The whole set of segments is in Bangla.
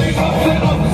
Holy up.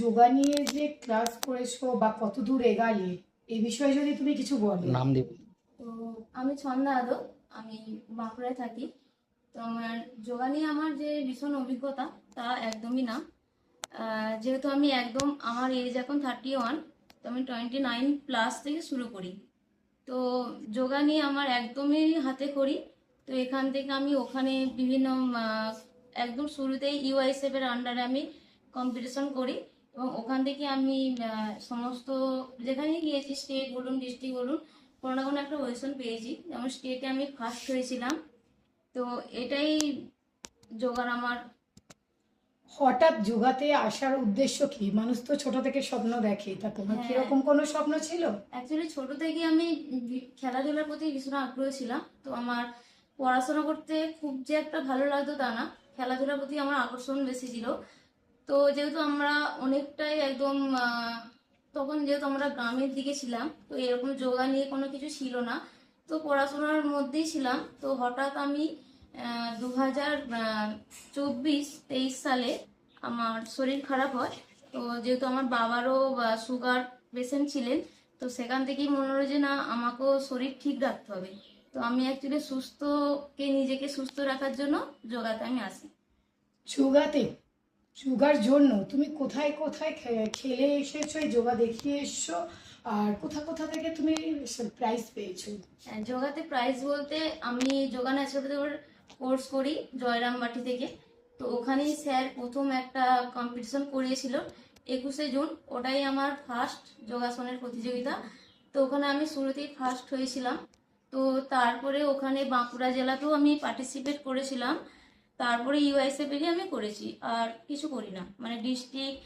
যোগা নিয়ে যে ক্লাস করেছ বা কত দূর এগালে এই বিষয়ে যদি তুমি কিছু বলো। নাম দেবে। তো আমি ছন্দা আদো আমি বাঁকুড়ায় থাকি। তো আমার যোগা নিয়ে আমার যে ভীষণ অভিজ্ঞতা তা একদমই না। যেহেতু আমি একদম আমার এজ এখন থার্টি ওয়ান তো আমি টোয়েন্টি নাইন প্লাস থেকে শুরু করি। তো যোগা নিয়ে আমার একদমই হাতে করি তো এখান থেকে আমি ওখানে বিভিন্ন একদম শুরুতেই ইউআইএসএফ এর আন্ডারে আমি কম্পিটিশন করি। এবং ওখান থেকে আমি সমস্ত যেখানেই গিয়েছি স্টেট বলুন ডিস্ট্রিক্ট বলুন কোনো না কোনো একটা পজিশন পেয়েছি। যেমন স্টেটে আমি ফার্স্ট হয়েছিলাম। তো এটাই যোগার আমার। হঠাৎ যোগাতে আসার উদ্দেশ্য কি? মানুষ তো ছোট থেকে স্বপ্ন দেখে। তা তোমার হ্যাঁ। কীরকম কোনো স্বপ্ন ছিল? অ্যাকচুয়ালি ছোট থেকে আমি খেলাধুলার প্রতি ভীষণ আগ্রহ ছিলাম। তো আমার পড়াশোনা করতে খুব যে একটা ভালো লাগতো তা না। খেলাধুলার প্রতি আমার আকর্ষণ বেশি ছিল। তো যেহেতু আমরা অনেকটাই একদম তখন যেহেতু আমরা গ্রামের দিকে ছিলাম, তো এরকম যোগা নিয়ে কোনো কিছু ছিল না। তো পড়াশোনার মধ্যেই ছিলাম। তো হঠাৎ আমি দু হাজার চব্বিশ, তেইশ সালে আমার শরীর খারাপ হয়। তো যেহেতু আমার বাবারও সুগার পেশেন্ট ছিলেন, তো সেখান থেকেই মনে হলো যে না, আমাকেও শরীর ঠিক রাখতে হবে। তো আমি অ্যাকচুয়ালি সুস্থকে নিজেকে সুস্থ রাখার জন্য যোগাতে আমি আসি। যোগাতে যোগার জন্য। তুমি কোথায় কোথায় খেলে এসেছ যোগা দেখিয়ে এসছো আর কোথা কোথা থেকে তুমি প্রাইজ পেয়েছ? হ্যাঁ, যোগাতে প্রাইজ বলতে আমি যোগা ন্যাচারাল কোর্স করি জয়রামবাটি থেকে। তো ওখানেই স্যার প্রথম একটা কম্পিটিশন করিয়েছিল একুশে জুন। ওটাই আমার ফার্স্ট যোগাসনের প্রতিযোগিতা। তো ওখানে আমি শুরুতেই ফার্স্ট হয়েছিলাম। তো তারপরে ওখানে বাঁকুড়া জেলাতেও আমি পার্টিসিপেট করেছিলাম। তারপরে ইউআইসএফেরই আমি করেছি আর কিছু করি না। মানে ডিস্ট্রিক্ট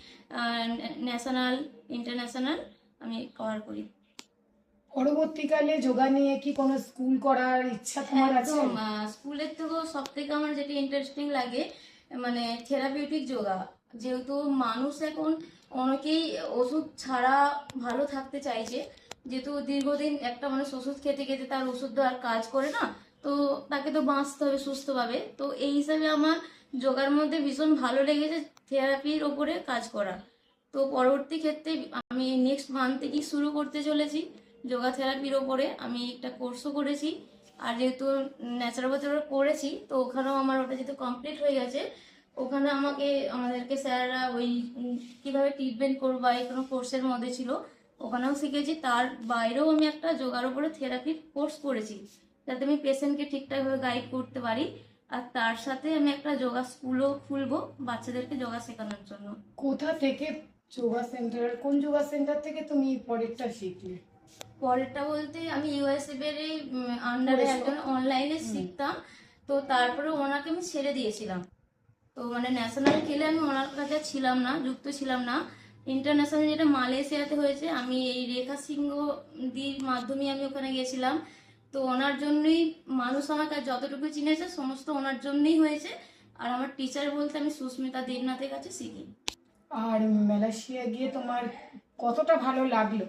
ন্যাশনাল ইন্টারন্যাশনাল আমি কভার করি। পরবর্তীকালে যোগা নিয়ে কি কোনো স্কুল করার ইচ্ছা তোমার আছে? স্কুলের থেকেও সব থেকে আমার যেটা ইন্টারেস্টিং লাগে মানে থেরাপিউটিক যোগা। যেহেতু মানুষ এখন অনেকেই ওষুধ ছাড়া ভালো থাকতে চাইছে যেহেতু দীর্ঘদিন একটা মানুষ ওষুধ খেতে খেতে তার ওষুধ আর কাজ করে না তো তাকে তো বাঁচতে হবে সুস্থভাবে। তো এই হিসাবে আমার যোগার মধ্যে ভীষণ ভালো লেগেছে থেরাপির ওপরে কাজ করা। তো পরবর্তী ক্ষেত্রে আমি নেক্সট মান্থ থেকেই শুরু করতে চলেছি যোগা থেরাপির ওপরে। আমি একটা কোর্সও করেছি। আর যেহেতু ন্যাচারাল করেছি, তো ওখানেও আমার ওটা যেহেতু কমপ্লিট হয়ে গেছে, ওখানে আমাকে, আমাদেরকে স্যাররা ওই কীভাবে ট্রিটমেন্ট করব বা এই কোনো কোর্সের মধ্যে ছিল, ওখানেও শিখেছি। তার বাইরেও আমি একটা যোগার উপরে থেরাপির কোর্স করেছি। যাতে আমি পেশেন্টকে ঠিকঠাকভাবে গাইড করতে পারি। আর তার সাথে আমি একটা যোগা স্কুলও খুলবো বাচ্চাদেরকে যোগা শেখানোর জন্য। কোথা থেকে যোগা সেন্টার কোন যোগা সেন্টার থেকে তুমি পরেরটা শিখলে? পরেরটা বলতে আমি ইউএসএফ এর আন্ডারে একজন অনলাইনে শিখতাম। তো তারপরে ওনাকে আমি ছেড়ে দিয়েছিলাম। তো মানে ন্যাশনাল খেলে আমি ওনার কাছে ছিলাম না যুক্ত ছিলাম না। ইন্টারন্যাশনাল যেটা মালয়েশিয়াতে হয়েছে আমি এই রেখা সিংহ দির মাধ্যমে আমি ওখানে গেছিলাম তো ওনার জন্যই মানুষ আমাকে যতটুকু চিনেছে সমস্ত ওনার জন্যই হয়েছে। আর আমার টিচার বলতে আমি সুস্মিতা দেবনাথের কাছে শিখি। আর মালয়েশিয়া গিয়ে তোমার কতটা ভালো লাগল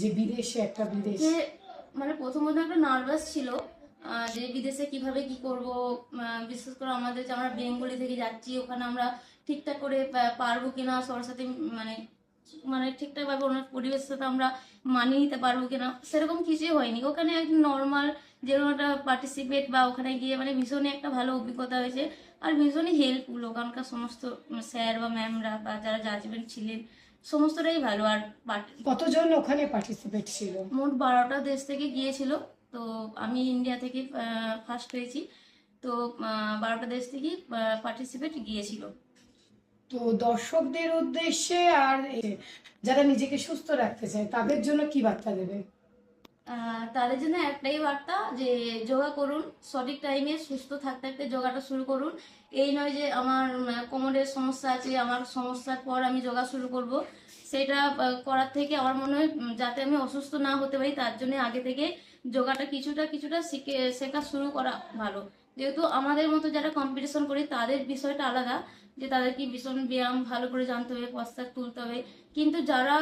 যে বিদেশে একটা বিদেশে? মানে প্রথমত একটা নার্ভাস ছিল যে বিদেশে কীভাবে কি করব বিশেষ করে আমাদের যে আমরা বেঙ্গলি থেকে যাচ্ছি ওখানে আমরা ঠিকঠাক করে পারব কিনা সবার সাথে মানে মানে ঠিকঠাকভাবে ওনার পরিবেশের সাথে আমরা মানিয়ে নিতে পারব কিনা সেরকম কিছুই হয়নি। ওখানে একদম নর্মাল যেরকম একটা পার্টিসিপেট বা ওখানে গিয়ে মানে ভীষণই একটা ভালো অভিজ্ঞতা হয়েছে আর ভীষণই হেল্পফুল ওখানকার সমস্ত স্যার বা ম্যামরা বা যারা জাজমেন্ট ছিলেন সমস্তটাই ভালো। আর কতজন ওখানে পার্টিসিপেট ছিল? মোট বারোটা দেশ থেকে গিয়েছিল। তো আমি ইন্ডিয়া থেকে ফার্স্ট হয়েছি। তো বারোটা দেশ থেকেই পার্টিসিপেট গিয়েছিল। তো দর্শকদের উদ্দেশ্যে আর যারা নিজেকে সুস্থ রাখতে চায়, তাদের জন্য কি বার্তা দেবে? তাদের জন্য একটাই বার্তা যে যোগা করুন, সঠিক টাইমে সুস্থ থাকতে থাকতে যোগাটা শুরু করুন। এই নয় যে আমার কোমরের সমস্যা আছে, আমার সমস্যার পর আমি যোগা শুরু করব। সেটা করার থেকে আমার মনে হয় যাতে আমি অসুস্থ না হতে পারি, তার জন্য আগে থেকে যোগাটা কিছুটা কিছুটা শিখে, শেখা শুরু করা ভালো। যেহেতু আমাদের মতো যারা কম্পিটিশন করি, তাদের বিষয়টা আলাদা যে তাদেরকে ভীষণ ব্যায়াম ভালো করে জানতে হবে, পশ্চাৎ তুলতে হবে। কিন্তু যারা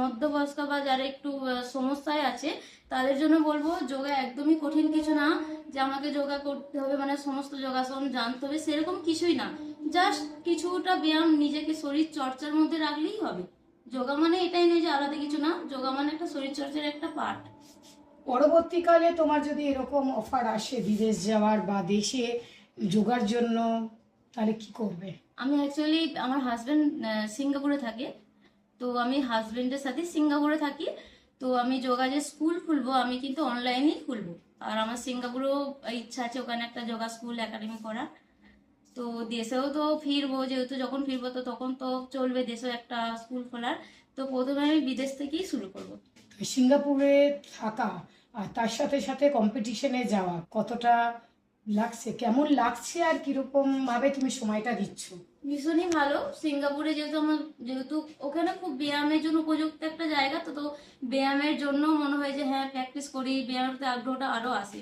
মধ্যবয়স্ক বা যারা একটু সমস্যায় আছে, তাদের জন্য বলব যোগা একদমই কঠিন কিছু না। যে আমাকে যোগা করতে হবে মানে সমস্ত যোগাসন জানতে হবে, সেরকম কিছুই না। জাস্ট কিছুটা ব্যায়াম নিজেকে শরীর চর্চার মধ্যে রাখলেই হবে। যোগা মানে এটাই নয় যে আলাদা কিছু না, যোগা মানে একটা শরীর চর্চার একটা পার্ট পরবর্তীকালে তোমার যদি এরকম অফার আসে বিদেশ যাওয়ার বা দেশে যোগার জন্য, তাহলে কি করবে? আমি অ্যাকচুয়ালি আমার হাজব্যান্ড সিঙ্গাপুরে থাকে। তো আমি হাজব্যান্ডের সাথে সিঙ্গাপুরে থাকি। তো আমি যোগা যে স্কুল খুলবো, আমি কিন্তু অনলাইনেই খুলবো। আর আমার সিঙ্গাপুরেও ইচ্ছা আছে ওখানে একটা যোগা স্কুল একাডেমি করার। তো দেশেও তো ফিরবো, যেহেতু যখন ফিরবো তো তখন তো চলবে দেশেও একটা স্কুল খোলার। তো প্রথমে আমি বিদেশ থেকেই শুরু করব। সিঙ্গাপুরে থাকা আর তার সাথে সাথে কম্পিটিশনে যাওয়া কতটা লাগছে? কেমন লাগছে আর কীরকম ভাবে তুমি সময়টা দিচ্ছ? ভীষণই ভালো। সিঙ্গাপুরে যেহেতু আমার যেহেতু ওখানে খুব ব্যায়ামের জন্য উপযুক্ত একটা জায়গা তো তো ব্যায়ামের জন্য মনে হয় যে হ্যাঁ প্র্যাকটিস করি ব্যায়ামের আগ্রহটা আরও আসে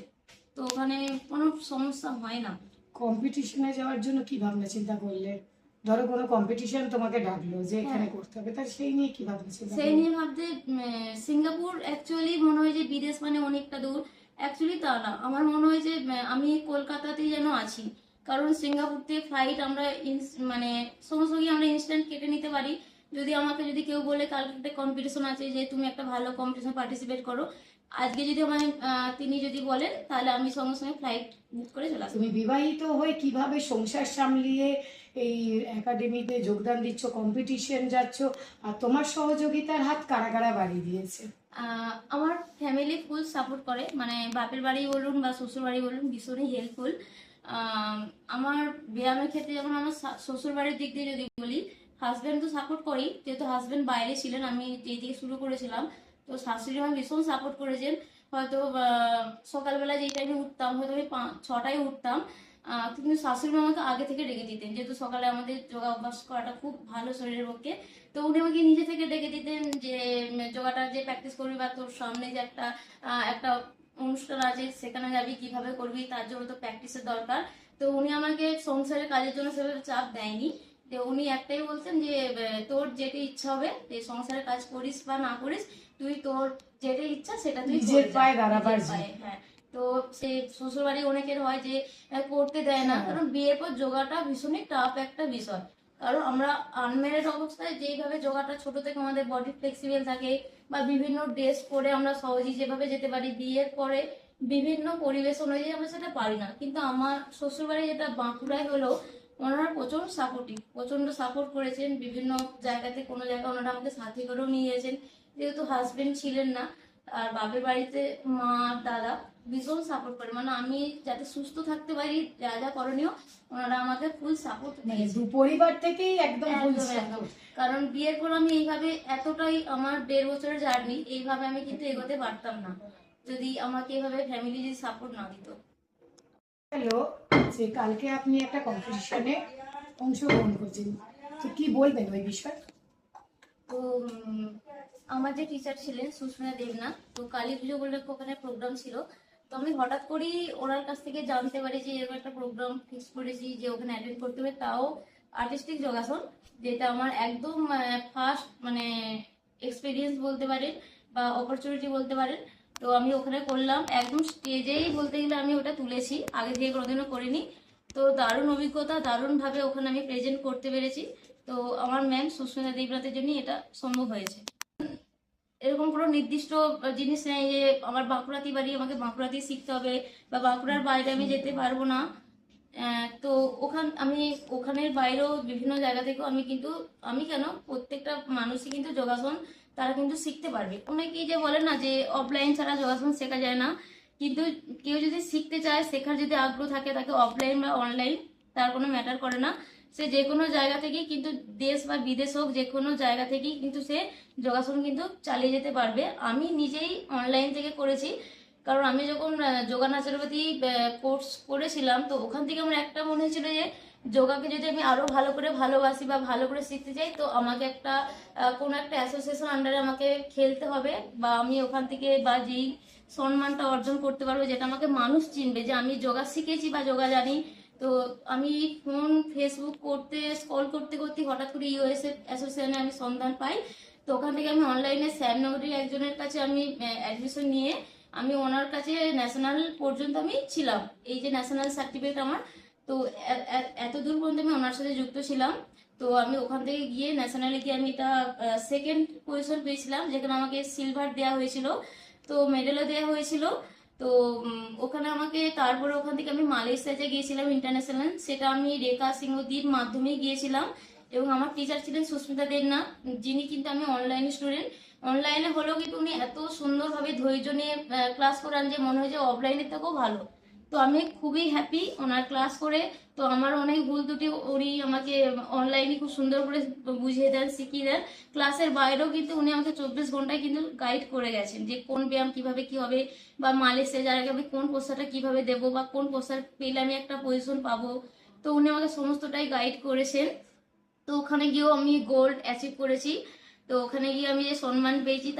তো ওখানে কোনো সমস্যা হয় না। কম্পিটিশনে যাওয়ার জন্য কি ভাবনা চিন্তা করলে? ধরো কোনো কম্পিটিশন তোমাকে ডাকলো যে এখানে হ্যাঁ। করতে হবে তার সেই নিয়ে কি চিন্তা সেই নিয়ে ভাবতে সিঙ্গাপুর অ্যাকচুয়ালি মনে হয় যে বিদেশ মানে অনেকটা দূর। অ্যাকচুয়ালি তা না আমার মনে হয় যে আমি কলকাতাতেই যেন আছি। কারণ সিঙ্গাপুর থেকে ফ্লাইট আমরা মানে সমস্ত কি আমরা ইনস্ট্যান্ট কেটে নিতে পারি। যদি আমাকে যদি কেউ বলে কালকে একটা কম্পিটিশন আছে যে তুমি একটা ভালো কম্পিটিশন পার্টিসিপেট করো আজকে যদি আমায় তিনি যদি বলেন তাহলে আমি সঙ্গে সঙ্গে ফ্লাইট বুক করে চলে আসব। তুমি বিবাহিত হয়ে কীভাবে সংসার সামলিয়ে এই একাডেমিতে যোগদান দিচ্ছ কম্পিটিশন যাচ্ছ, আর তোমার সহযোগিতার হাত কারা কারা বাড়িয়ে দিয়েছে? আমার ফ্যামিলি ফুল সাপোর্ট করে মানে বাপের বাড়ি বলুন বা শ্বশুর বাড়ি বলুন, ভীষণই হেল্পফুল আমার ব্যায়ামের ক্ষেত্রে যেমন আমার শ্বশুর বাড়ির দিক দিয়ে যদি বলি হাজব্যান্ড তো সাপোর্ট করি, যেহেতু হাজব্যান্ড বাইরে ছিলেন, আমি যেই দিকে শুরু করেছিলাম, তো শাশুড়ি আমার ভীষণ সাপোর্ট করেছেন। হয়তো সকালবেলা যেই টাইমে উঠতাম, হয়তো আমি ছটায় উঠতাম কিন্তু শাশুড়ি আমাকে আগে থেকে ডেকে দিতেন যেহেতু সকালে আমাদের যোগা অভ্যাস করাটা খুব ভালো শরীরের পক্ষে। তো উনি আমাকে নিজে থেকে ডেকে দিতেন যে যোগাটা যে প্র্যাকটিস করবি বা তোর সামনে যে একটা একটা অনুষ্ঠান আছে সেখানে যাবি কীভাবে করবি তার জন্য তো প্র্যাকটিসের দরকার। তো উনি আমাকে সংসারের কাজের জন্য সেভাবে চাপ দেয়নি। তো উনি একটাই বলতেন যে তোর যেটি ইচ্ছা হবে যে সংসারের কাজ করিস বা না করিস তুই তোর যেটা ইচ্ছা সেটা তুই নিজের পায়ে দাঁড়াবার হ্যাঁ। তো সে শ্বশুর বাড়ি অনেকের হয় যে করতে দেয় না। হ্যাঁ। কারণ বিয়ের পর যোগাটা ভীষণই টাফ একটা বিষয়। কারণ আমরা আনম্যারিড অবস্থায় যেইভাবে যোগাটা ছোট থেকে আমাদের বডি ফ্লেক্সিবল থাকে বা বিভিন্ন ড্রেস পরে আমরা সহজেই যেভাবে যেতে পারি বিয়ের পরে বিভিন্ন পরিবেশ অনুযায়ী আমরা সেটা পারি না। কিন্তু আমার শ্বশুরবাড়ি যেটা বাঁকুড়ায় হলো ওনারা প্রচণ্ড সাপোর্টিভ প্রচণ্ড সাপোর্ট করেছেন। বিভিন্ন জায়গাতে কোনো জায়গায় ওনারা আমাকে সাথে করেও নিয়ে গেছেন। যেহেতু হাজবেন্ড ছিলেন না আর বাপের বাড়িতে মা দাদা ভীষণ সাপোর্ট করে। মানে আমি যাতে সুস্থ থাকতে পারি যা যা করণীয় ওনারা আমাকে ফুল সাপোর্ট মানে দিয়েছে। পরিবার থেকেই একদম একদম, কারণ বিয়ের পর আমি এইভাবে এতটাই আমার দেড় বছরের জার্নি এইভাবে আমি কিন্তু এগোতে পারতাম না। যদি আমাকে এইভাবে ফ্যামিলি যদি সাপোর্ট না দিত। হ্যালো যে কালকে আপনি একটা কম্পিটিশনে অংশগ্রহণ করছেন তো কি বলবেন ওই বিষয়ে? তো আমার যে টিচার ছিলেন সুস্মিতা দেবনাথ, তো কালী পুজো বলে ওখানে প্রোগ্রাম ছিল। তো আমি হঠাৎ করেই ওনার কাছ থেকে জানতে পারি যে এরকম একটা প্রোগ্রাম ফিক্স করেছি যে ওখানে অ্যাটেন্ড করতে হবে। তাও আর্টিস্টিক যোগাসন, যেটা আমার একদম ফার্স্ট মানে এক্সপিরিয়েন্স বলতে পারেন বা অপরচুনিটি বলতে পারেন। তো আমি ওখানে করলাম। একদম স্টেজেই বলতে গেলে আমি ওটা তুলেছি। আগে থেকে কোনোদিনও করিনি। তো দারুণ অভিজ্ঞতা, দারুণভাবে ওখানে আমি প্রেজেন্ট করতে পেরেছি। তো আমার ম্যাম সুস্মিতা দেবনাথের জন্য এটা সম্ভব হয়েছে। এরকম কোনো নির্দিষ্ট জিনিস নেই যে আমার বাঁকুড়াতে বাড়ি, আমাকে বাঁকুড়াতেই শিখতে হবে বা বাঁকুড়ার বাইরে আমি যেতে পারব না। তো ওখান, আমি ওখানের বাইরেও বিভিন্ন জায়গা থেকেও আমি কিন্তু, আমি কেন, প্রত্যেকটা মানুষই কিন্তু যোগাসন, তারা কিন্তু শিখতে পারবে। অনেকেই যে বলে না যে অফলাইন ছাড়া যোগাসন শেখা যায় না, কিন্তু কেউ যদি শিখতে চায়, শেখার যদি আগ্রহ থাকে, তাকে অফলাইন বা অনলাইন তার কোনো ম্যাটার করে না। সে যে কোনো জায়গা থেকেই কিন্তু দেশ বা বিদেশ হোক, যে কোনো জায়গা থেকেই কিন্তু সে যোগাসন কিন্তু চালিয়ে যেতে পারবে। আমি নিজেই অনলাইন থেকে করেছি। কারণ আমি যখন যোগা ন্যাচারোপ্যাথি কোর্স করেছিলাম, তো ওখান থেকে আমার একটা মনে হয়েছিল যে, যোগাকে যদি আমি আরও ভালো করে ভালোবাসি বা ভালো করে শিখতে চাই, তো আমাকে একটা কোনো একটা অ্যাসোসিয়েশন আন্ডারে আমাকে খেলতে হবে বা আমি ওখান থেকে বা যেই সম্মানটা অর্জন করতে পারব, যেটা আমাকে মানুষ চিনবে যে আমি যোগা শিখেছি বা যোগা জানি তো আমি ফোন ফেসবুক করতে স্কল করতে করতে হঠাৎ করে ইউএসএ অ্যাসোসিয়েশনে আমি সন্ধান পাই। তো ওখান থেকে আমি অনলাইনে স্যার শ্যামনগরীর একজনের কাছে আমি অ্যাডমিশন নিয়ে আমি ওনার কাছে ন্যাশনাল পর্যন্ত আমি ছিলাম। এই যে ন্যাশনাল সার্টিফিকেট আমার, তো এত দূর পর্যন্ত আমি ওনার সাথে যুক্ত ছিলাম। তো আমি ওখান থেকে গিয়ে ন্যাশনালে গিয়ে আমি এটা সেকেন্ড পজিশন পেয়েছিলাম, যেখানে আমাকে সিলভার দেওয়া হয়েছিল। তো মেডেলও দেওয়া হয়েছিল। তো ওখানে আমাকে, তারপরে ওখান থেকে আমি মালয়েশিয়াতে গিয়েছিলাম ইন্টারন্যাশনাল সেটা আমি রেখা সিংহদির মাধ্যমে গিয়েছিলাম। এবং আমার টিচার ছিলেন সুস্মিতা দেবনাথ, যিনি কিন্তু আমি অনলাইন স্টুডেন্ট অনলাইনে হলেও কিন্তু উনি এত সুন্দরভাবে ধৈর্য নিয়ে ক্লাস করান যে মনে হয় যে অফলাইনের থেকেও ভালো। তো আমি খুবই হ্যাপি ওনার ক্লাস করে। তো আমার অনেক ভুল দুটি উনি আমাকে অনলাইনে খুব সুন্দর করে বুঝিয়ে দেন, শিখিয়ে দেন। ক্লাসের বাইরেও কিন্তু উনি আমাকে চব্বিশ ঘন্টায় কিন্তু গাইড করে গেছেন যে কোন ব্যায়াম কীভাবে কি হবে বা মালয়েশিয়া যার আমি কোন পোস্টারটা কীভাবে দেবো বা কোন পোস্টার পেলে আমি একটা পজিশন পাবো। তো উনি আমাকে সমস্তটাই গাইড করেছেন। তো ওখানে গিয়েও আমি গোল্ড অ্যাচিভ করেছি। তো ওখানে গিয়ে আমি যে সম্মান পেয়েছি